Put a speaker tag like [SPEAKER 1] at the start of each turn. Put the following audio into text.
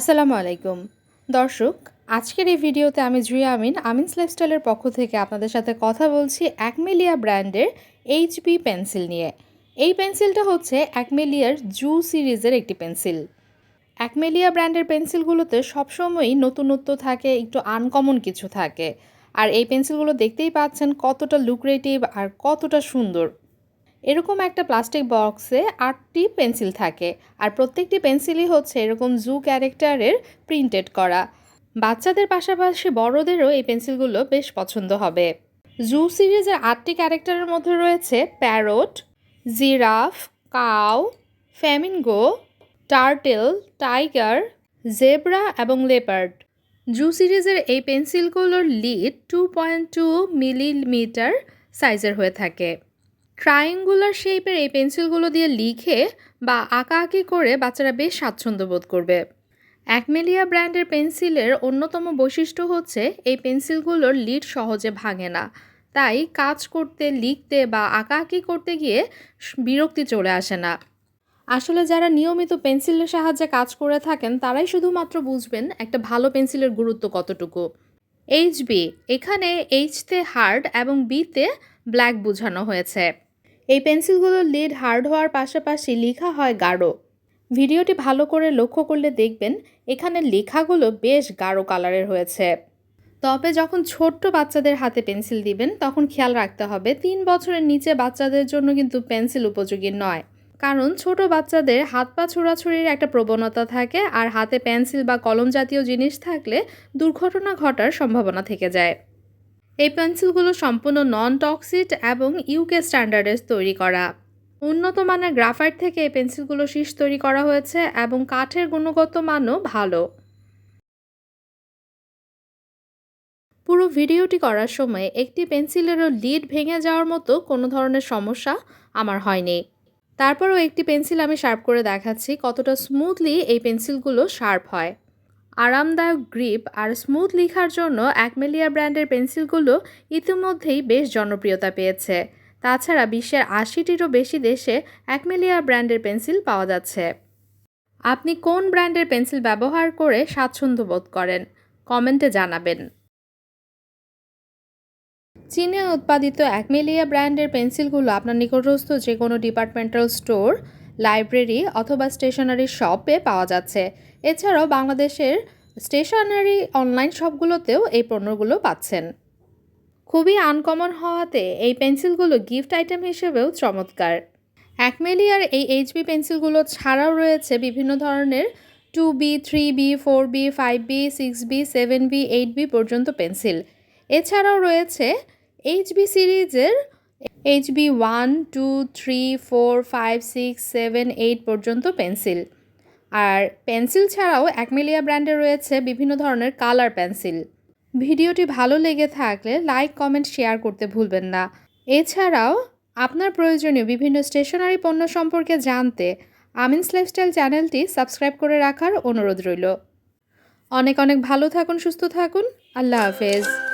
[SPEAKER 1] আসসালামু আলাইকুম। দর্শক, আজকের এই ভিডিওতে আমি জুই আমিন, আমিনস লাইফস্টাইলের পক্ষ থেকে আপনাদের সাথে কথা বলছি অ্যাকমেলিয়া ব্র্যান্ডের এইচবি পেন্সিল নিয়ে। এই পেন্সিলটা হচ্ছে অ্যাকমেলিয়ার জু সিরিজের একটি পেন্সিল। অ্যাকমেলিয়া ব্র্যান্ডের পেন্সিলগুলোতে সবসময়ই নতুনত্ব থাকে, একটু আনকমন কিছু থাকে। আর এই পেন্সিলগুলো দেখতেই পাচ্ছেন কতটা লুক্রেটিভ আর কতটা সুন্দর। এরকম একটা প্লাস্টিক বক্সে আটটি পেন্সিল থাকে আর প্রত্যেকটি পেন্সিলই হচ্ছে এরকম জু ক্যারেক্টারের প্রিন্টেড করা। বাচ্চাদের পাশাপাশি বড়দেরও এই পেন্সিলগুলো বেশ পছন্দ হবে। জু সিরিজের আটটি ক্যারেক্টারের মধ্যে রয়েছে parrot giraffe cow flamingo turtle tiger zebra এবং লেপার্ড জু সিরিজের এই পেন্সিলগুলোর lead two point two millimetre সাইজের হয়ে থাকে। ট্রায়াঙ্গুলার শেপের এই পেন্সিলগুলো দিয়ে লিখে বা আঁকাআঁকি করে বাচ্চারা বেশ স্বাচ্ছন্দ্য বোধ করবে। অ্যাকমেলিয়া ব্র্যান্ডের পেন্সিলের অন্যতম বৈশিষ্ট্য হচ্ছে এই পেন্সিলগুলোর লিড সহজে ভাঙে না। তাই কাজ করতে, লিখতে বা আঁকাআঁকি করতে গিয়ে বিরক্তি চলে আসে না। আসলে যারা নিয়মিত পেন্সিলের সাহায্যে কাজ করে থাকেন, তারাই শুধুমাত্র বুঝবেন একটা ভালো পেন্সিলের গুরুত্ব কতটুকু। এইচবি এখানে এইচতে হার্ড এবং বিতে ব্ল্যাক বোঝানো হয়েছে। এই পেন্সিলগুলোর লিড হার্ড হওয়ার পাশাপাশি লেখা হয় গাঢ়। ভিডিওটি ভালো করে লক্ষ্য করলে দেখবেন এখানে লেখাগুলো বেশ গাঢ় কালারের হয়েছে। তবে যখন ছোট্ট বাচ্চাদের হাতে পেন্সিল দিবেন, তখন খেয়াল রাখতে হবে তিন বছরের নিচে বাচ্চাদের জন্য কিন্তু পেন্সিল উপযোগী নয়। কারণ ছোট বাচ্চাদের হাত পা ছোড়াছুড়ির একটা প্রবণতা থাকে আর হাতে পেন্সিল বা কলম জাতীয় জিনিস থাকলে দুর্ঘটনা ঘটার সম্ভাবনা থেকে যায়। এই পেন্সিলগুলো সম্পূর্ণ নন টক্সিড এবং ইউকে স্ট্যান্ডার্ডে তৈরি করা। উন্নত মানের গ্রাফাইট থেকে এই পেন্সিলগুলো শীষ তৈরি করা হয়েছে এবং কাঠের গুণগত মানও ভালো। পুরো ভিডিওটি করার সময় একটি পেন্সিলেরও লিড ভেঙে যাওয়ার মতো কোনো ধরনের সমস্যা আমার হয়নি। তারপরও একটি পেন্সিল আমি শার্প করে দেখাচ্ছি কতটা স্মুথলি এই পেন্সিলগুলো শার্প হয়। আরামদায়ক গ্রিপ আর স্মুথ লেখার জন্য অ্যাকমেলিয়া ব্র্যান্ডের পেন্সিলগুলো ইতিমধ্যেই বেশ জনপ্রিয়তা পেয়েছে। তাছাড়া বিশ্বের আশিটিরও বেশি দেশে অ্যাকমেলিয়া ব্র্যান্ডের পেন্সিল পাওয়া যাচ্ছে। আপনি কোন ব্র্যান্ডের পেন্সিল ব্যবহার করে স্বাচ্ছন্দ্য বোধ করেন? কমেন্টে জানাবেন। চীনে উৎপাদিত অ্যাকমেলিয়া ব্র্যান্ডের পেন্সিলগুলো আপনার নিকটস্থ যে কোনো ডিপার্টমেন্টাল স্টোর লাইব্রেরি অথবা স্টেশনারি শপে পাওয়া যাচ্ছে। এছাড়াও বাংলাদেশের স্টেশনারি অনলাইন শপগুলোতেও এই পণ্যগুলো পাচ্ছেন। খুবই আনকমন হওয়াতে এই পেন্সিলগুলো গিফট আইটেম হিসেবেও চমৎকার। অ্যাকমেলিয়ার এই এইচবি পেন্সিলগুলো ছাড়াও রয়েছে বিভিন্ন ধরনের two B, three B, four B, five B, six B, seven B, eight B পর্যন্ত পেন্সিল। এছাড়াও রয়েছে এইচবি সিরিজের HB one, two, three, four, five, six, seven, eight পর্যন্ত পেন্সিল। আর পেন্সিল ছাড়াও অ্যাকমেলিয়া ব্র্যান্ডে রয়েছে বিভিন্ন ধরনের কালার পেন্সিল। ভিডিওটি ভালো লেগে থাকলে লাইক, কমেন্ট, শেয়ার করতে ভুলবেন না। এছাড়াও আপনার প্রয়োজনীয় বিভিন্ন স্টেশনারি পণ্য সম্পর্কে জানতে আমিনস লাইফস্টাইল চ্যানেলটি সাবস্ক্রাইব করে রাখার অনুরোধ রইল। অনেক অনেক ভালো থাকুন, সুস্থ থাকুন। আল্লাহ হাফেজ।